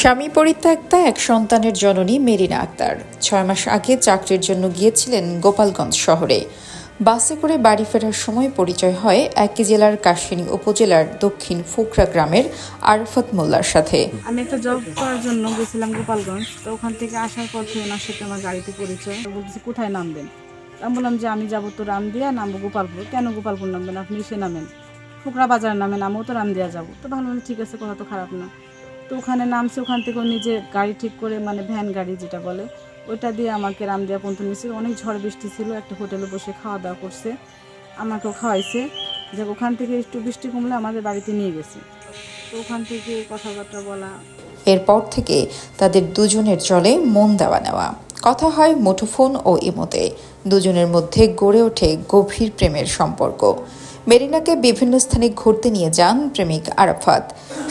স্বামী পরিত্যক্তা, এক সন্তানের জননী মেরিনা আক্তার। ছয় মাস আগে চাকরির জন্য গিয়েছিলেন গোপালগঞ্জ শহরে। বাসে করে বাড়ি ফেরার সময় পরিচয় হয় একই জেলার কাশিনী উপজেলার দক্ষিণ ফুকরা গ্রামের আরফত মোল্লার সাথে। আমি একটা জব করার জন্য গেছিলাম গোপালগঞ্জ, তো ওখান থেকে আসার পর থেকে ওনার সাথে আমার গাড়িতে পরিচয়। বলতেছে, কোথায় নামবেন? আমি বললাম, যে আমি যাব তো রামদিয়া, নামবো গোপালপুর। কেন গোপালপুর নামবেন? আপনি এসে নামেন। ফুকরা বাজারে নামেন আমিও তো রামদিয়া যাব। তো ভালো ঠিক আছে, কথা তো খারাপ না। তো ওখানে নামছে, ওখান থেকে নিজে গাড়ি ঠিক করে মানে ভ্যান গাড়ি যেটা বলে, ওইটা দিয়ে আমাকে রামদিয়া পর্যন্ত নিয়েছিল অনেক ঝড় বৃষ্টি ছিল, একটা হোটেলে বসে খাওয়া দাওয়া করছে, আমাকেও খাওয়াইছে। যে ওখান থেকে একটু বৃষ্টি কমলে আমাদের বাড়িতে নিয়ে গেছে। তো ওখান থেকে কথাবার্তা বলা। এরপর থেকে তাদের দুজনের চলে মন দেওয়া নেওয়া। কথা হয় মুঠোফোন ও ইমোতে। দুজনের মধ্যে গড়ে ওঠে গভীর প্রেমের সম্পর্ক। মেরিনাকে বিভিন্ন স্থানে ঘুরতে নিয়ে যান প্রেমিক আরাফাত।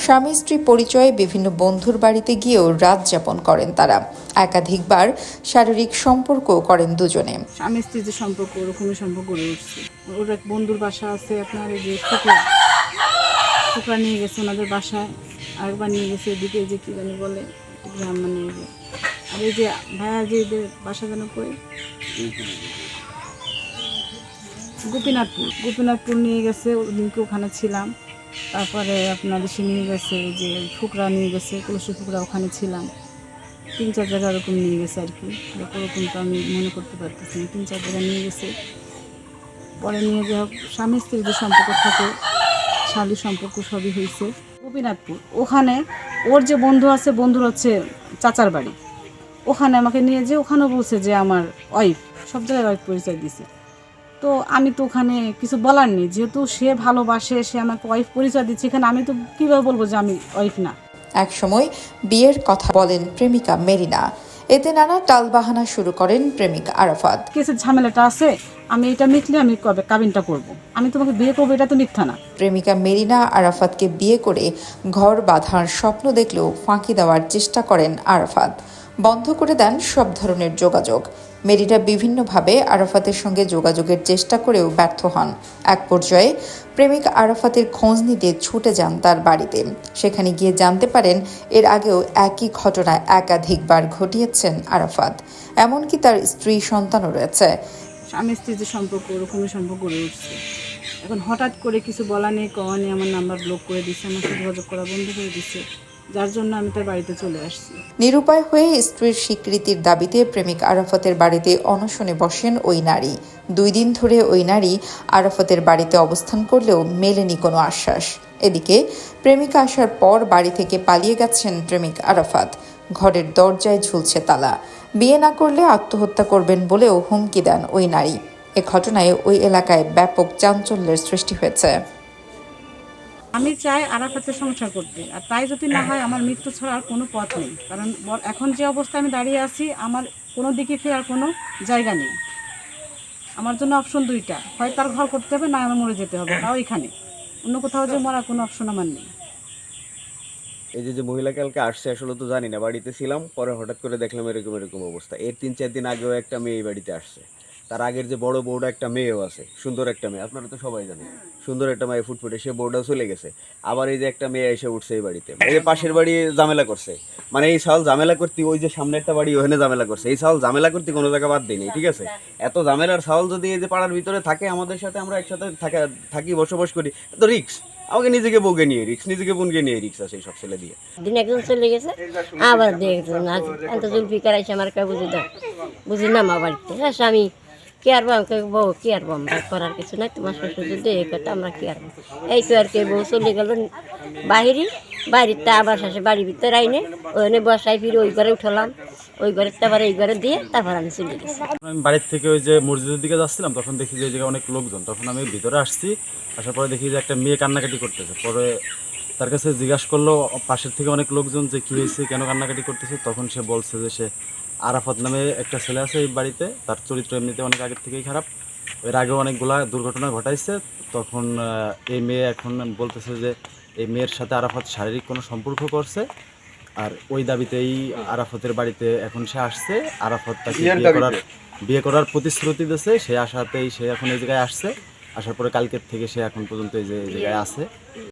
স্বামী স্ত্রী পরিচয়ে বিভিন্ন বন্ধুর বাড়িতে গিয়েও রাত যাপন করেন তারা। একাধিকবার শারীরিক সম্পর্ক করেন দুজনে। স্বামী স্ত্রীর যে সম্পর্ক, ওরকমই সম্পর্ক গড়ে উঠছে। ওর এক বন্ধুর বাসা আছে আপনার এই যে ফুকরা নিয়ে গেছে ওনাদের বাসায়। আরেকবার নিয়ে গেছে এদিকে যে কী জানি বলে গ্রাম মানে এই আর এই যে ভাইয়া যে বাসা যেন কই? গোপীনাথপুর। গোপীনাথপুর নিয়ে গেছে, ওদিনকে ওখানে ছিলাম। তারপরে আপনার এসে নিয়ে গেছে যে ফুকরা নিয়ে গেছে, কলসি ফুকরা ওখানে ছিলাম। তিন চার জায়গা ওরকম নিয়ে গেছে আর কি। ওরকম তো আমি মনে করতে পারতেছি তিন চার জায়গা নিয়ে গেছে। পরে নিয়ে যে হোক স্বামী স্ত্রীর যে সম্পর্ক থাকে শালীর সম্পর্ক সবই হয়েছে। গোপীনাথপুর। ওখানে ওর যে বন্ধু আছে, বন্ধুর হচ্ছে চাচার বাড়ি। ওখানে আমাকে নিয়ে যে, ওখানেও বলছে যে আমার ওয়াইফ সব জায়গায় ওয়াইফ পরিচয় দিছে তো আমি তো ওখানে কিছু বলার নেই। যেহেতু সে ভালোবাসে সে আমাকে ওয়াইফ পরিচয় দিচ্ছে এখানে আমি তো কীভাবে বলব যে আমি ওয়াইফ না? একসময় বিয়ের কথা বলেন প্রেমিকা মেরিনা। এতে নানা টালবাহানা শুরু করেন প্রেমিক আরাফাত। কেসের ঝামেলাটা আছে আমি এটা মিটলে আমি কবে কাবিনটা করব। আমি তোমাকে বিয়ে করব এটা তো মিথ্যা না। প্রেমিকা মেরিনা আরাফাতকে বিয়ে করে ঘর বাঁধার স্বপ্ন দেখলেও ফাঁকি দেওয়ার চেষ্টা করেন আরাফাত। বন্ধ করে দেন সব ধরনের যোগাযোগ। মেরিনা বিভিন্নভাবে আরাফাতের সঙ্গে যোগাযোগের চেষ্টা করেও ব্যর্থ হন। এক পর্যায়ে প্রেমিক আরাফাতের খোঁজ নিতে ছুটে যান তার বাড়িতে। সেখানে গিয়ে জানতে পারেন, এর আগেও একই ঘটনা একাধিকবার ঘটিয়েছেন আরাফাত। এমনকি তার স্ত্রী সন্তানও রয়েছে। স্বামী স্ত্রীর যে সম্পর্ক, ওরকমই সম্পর্ক গড়ে উঠছে। এখন হঠাৎ করে কিছু বলা নেই, কওয়া নেই, আমার নাম্বার ব্লক করে দিচ্ছে আমার যোগাযোগ করা বন্ধ করে দিচ্ছে যার জন্য আমি তার বাড়িতে চলে আসছি। নিরুপায় হয়ে স্ত্রীর স্বীকৃতির দাবিতে প্রেমিক আরাফতের বাড়িতে অনশনে বসেন ওই নারী। দুই দিন ধরে ওই নারী আরাফতের বাড়িতে অবস্থান করলেও মেলেনি কোনো আশ্বাস। এদিকে প্রেমিকা আসার পর বাড়ি থেকে পালিয়ে গেছেন প্রেমিক আরাফাত। ঘরের দরজায় ঝুলছে তালা। বিয়ে না করলে আত্মহত্যা করবেন বলেও হুমকি দেন ওই নারী। এ ঘটনায় ওই এলাকায় ব্যাপক চাঞ্চল্যের সৃষ্টি হয়েছে। আমি চাই আরাফাতের সংসার করতে। আর তাই যদি না হয়, আমার মৃত্যু ছাড়া আর কোনো পথ নেই। কারণ এখন যে অবস্থায় আমি দাঁড়িয়ে আছি, আমার কোনো দিকে ফেরার কোনো জায়গা নেই। আমার জন্য অপশন দুইটা। হয় তার ঘর করতে হবে, না আমার মরে যেতে হবে। তাও এখানে। অন্য কোথাও যে মরার কোনো অপশন আমার নেই। এই যে যে মহিলা কালকে আসছে, আসলে তো জানি না, বাড়িতে ছিলাম, পরে হঠাৎ করে দেখলাম এরকম এরকম অবস্থা। এর তিন, চার দিন আগেও একটা মেয়ে এই বাড়িতে আসছে। তার আগের যে বড় বউটা একটা মেয়েও আছে, সুন্দর একটা মেয়ে, আপনারা তো সবাই জানেন। সুন্দর একটা মেয়ে ফুটফুটে, সে বউটাও চলে গেছে। আবার এই যে একটা মেয়ে এসে উঠছে এই বাড়িতে। এই যে পাশের বাড়ি ঝামেলা করছে। মানে এই সাল ঝামেলা করতে, ওই যে সামনে একটা বাড়ি, ওখানে ঝামেলা করছে। এই সাল ঝামেলা করতে কোনো জায়গা বাদ দিই ঠিক আছে? এত ঝামেলার সাল যদি এই যে পাড়ার ভিতরে থাকে আমাদের সাথে, আমরা একসাথে থাকা, থাকি, বসবাস করি তো রিক্স আমাকে নিজেকে বউকে নিয়ে রিক্স নিজেকে বোনকে নিয়ে রিক্স আছে সব ছেলে দিয়ে। দিন একজন চলে গেছে, আবার আজ এত জুলফিকার আমার কে বুঝি দাও বুঝি না মা বাড়িতে হ্যাঁ আমি কি আর আমাকে বউ কি আর আমরা করার কিছু নাই, তোমার শ্বশুর যদি এই কথা আমরা কি আর এই তো আর কি বউ চলে গেল বাহিরি, বাড়িতে আবার শেষে বাড়ির ভিতরে আইনে, ওখানে বসাই ফিরে ওই ঘরে উঠলাম, ওই ঘরে আবার এই ঘরে দিয়ে তারপর আমি চলে গেছি। আমি বাড়ির থেকে ওই যে মসজিদের দিকে যাচ্ছিলাম, তখন দেখি যে জায়গায় অনেক লোকজন। তখন আমি ভিতরে আসছি, আসার পরে দেখি যে একটা মেয়ে কান্নাকাটি করতেছে। পরে তার কাছে জিজ্ঞাসা করল, পাশের থেকে অনেক লোকজন যে কী হয়েছে, কেন কান্নাকাটি করতেছে? তখন সে বলছে যে সে আরাফাত নামে একটা ছেলে আছে এই বাড়িতে তার চরিত্র এমনিতে অনেক আগের থেকেই খারাপ। এর আগেও অনেকগুলা দুর্ঘটনা ঘটাইছে তখন এই মেয়ে এখন বলতেছে যে এই মেয়ের সাথে আরাফাত শারীরিক কোনো সম্পর্ক করছে আর ওই দাবিতেই আরাফতের বাড়িতে এখন সে আসছে। আরাফত তাকে বিয়ে করার বিয়ে করার প্রতিশ্রুতি দিয়েছে সে আসাতেই সে এখন এই জায়গায় আসছে আসার পরে কালকের থেকে সে এখন পর্যন্ত এই যে এই জায়গায় আছে।